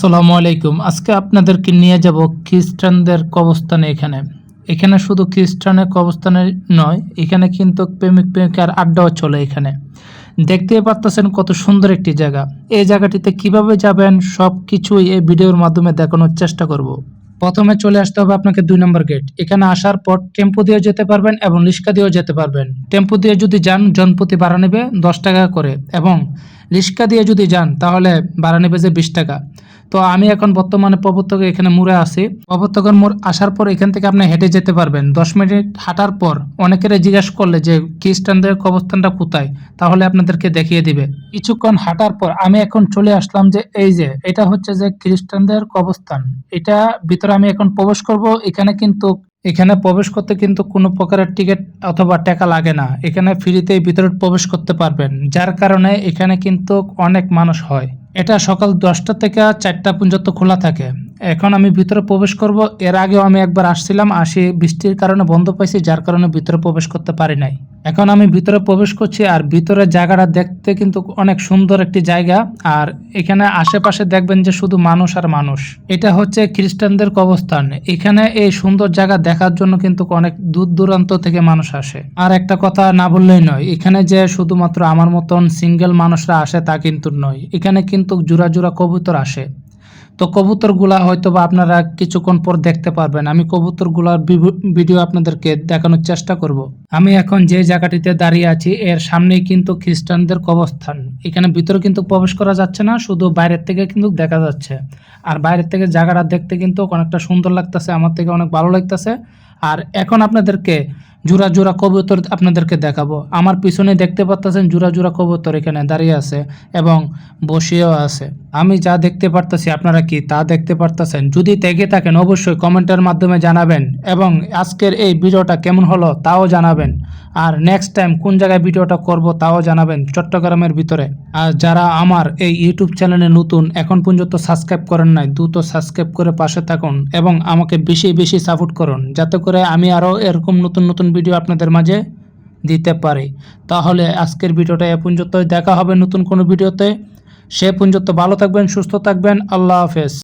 আসসালামু আলাইকুম। আজকে আপনাদেরকে নিয়ে যাব খ্রিস্টানদের কবস্থানে এখানে। এখানে শুধু খ্রিস্টানের কবস্থানে নয়, এখানে কিন্তু প্রেমিক প্রেমিকার আড্ডাও চলে এখানে। দেখতেই পারতেছেন কত সুন্দর একটি জায়গা। এই জায়গাটিতে কীভাবে যাবেন সব কিছুই এই ভিডিওর মাধ্যমে দেখানোর চেষ্টা করব। প্রথমে চলে আসতে হবে আপনাকে দুই নম্বর গেট। এখানে আসার পর টেম্পো দিয়ে যেতে পারবেন এবং লিস্কা দিয়েও যেতে পারবেন। টেম্পো দিয়ে যদি যান, জনপ্রতি ভাড়া নেবে দশ টাকা করে এবং লিস্কা দিয়ে যদি যান, তাহলে ভাড়া নেবে যে বিশ টাকা। তো আমি এখন বর্তমানে প্রবর্তক এখানে মুড়ে আছি। প্রবর্তকের মোড় আসার পর এখান থেকে আপনি হেঁটে যেতে পারবেন। দশ মিনিট হাঁটার পর অনেকের জিজ্ঞাসা করলে যে, খ্রিস্টানদের কবস্থানটা কোথায়? তাহলে আপনাদেরকে দেখিয়ে দিবে। কিছুক্ষণ হাঁটার পর আমি এখন চলে আসলাম যে, এই যে, এটা হচ্ছে যে খ্রিস্টানদের কবস্থান এটা ভিতরে আমি এখন প্রবেশ করব। এখানে কিন্তু, এখানে প্রবেশ করতে কিন্তু কোনো প্রকারের টিকিট অথবা টাকা লাগে না। এখানে ফ্রিতে ভিতরে প্রবেশ করতে পারবেন। যার কারণে এখানে কিন্তু অনেক মানুষ হয়। এটা সকাল দশটা থেকে চারটা পর্যন্ত খোলা থাকে। এখন আমি ভিতরে প্রবেশ করব। এর আগেও আমি একবার আসছিলাম, আসি বৃষ্টির কারণে বন্ধ পাইছি, যার কারণে ভিতরে প্রবেশ করতে পারি নাই। এখন আমি ভিতরে প্রবেশ করছি আর ভিতরে জায়গাটা দেখতে কিন্তু অনেক সুন্দর একটি জায়গা। আর এখানে আশেপাশে দেখবেন যে শুধু মানুষ আর মানুষ। এটা হচ্ছে খ্রিস্টানদের কবস্থান এখানে এই সুন্দর জায়গা দেখার জন্য কিন্তু অনেক দূর দূরান্ত থেকে মানুষ আসে। আর একটা কথা না বললেই নয়, এখানে যে শুধুমাত্র আমার মতন সিঙ্গেল মানুষরা আসে তা কিন্তু নয়। এখানে কিন্তু জোড়া জোড়া কবুতর আসে। তো কবুতরগুলা হয়তো বা আপনারা কিছুক্ষণ পর দেখতে পারবেন। আমি কবুতরগুলার ভিডিও আপনাদেরকে দেখানোর চেষ্টা করব। আমি এখন যে জায়গাটিতে দাঁড়িয়ে আছি, এর সামনেই কিন্তু খ্রিস্টানদের কবস্থান এখানে ভিতরে কিন্তু প্রবেশ করা যাচ্ছে না, শুধু বাইরের থেকে কিন্তু দেখা যাচ্ছে। আর বাইরের থেকে জায়গাটা দেখতে কিন্তু অনেকটা সুন্দর লাগতেছে, আমার থেকে অনেক ভালো লাগতেছে। আর এখন আপনাদেরকে জোড়া জোড়া কবুতর আপনাদেরকে দেখাবো। আমার পিছনে দেখতে পাচ্ছেন জোড়া জোড়া কবুতর এখানে দাঁড়িয়ে আছে এবং বসেও আছে। আমি যা দেখতে পারতেছি, আপনারা কি তা দেখতে পারতেছেন? যদি দেখে থাকেন, অবশ্যই কমেন্টের মাধ্যমে জানাবেন এবং আজকের এই ভিডিওটা কেমন হলো তাও জানাবেন। আর নেক্সট টাইম কোন জায়গায় ভিডিওটা করব তাও জানাবেন চট্টগ্রামের ভিতরে। আর যারা আমার এই ইউটিউব চ্যানেলে নতুন, এখন পর্যন্ত সাবস্ক্রাইব করেন নাই, দ্রুত সাবস্ক্রাইব করে পাশে থাকুন এবং আমাকে বেশি বেশি সাপোর্ট করুন। যাতে করে আমি আরও এরকম নতুন নতুন ভিডিও আপনাদের মাঝে দিতে পারি। তাহলে আজকের ভিডিওটা এ পর্যন্ত দেখা হবে নতুন কোনো ভিডিওতে। সে পর্যন্ত ভালো থাকবেন, সুস্থ থাকবেন। আল্লাহ হাফেজ।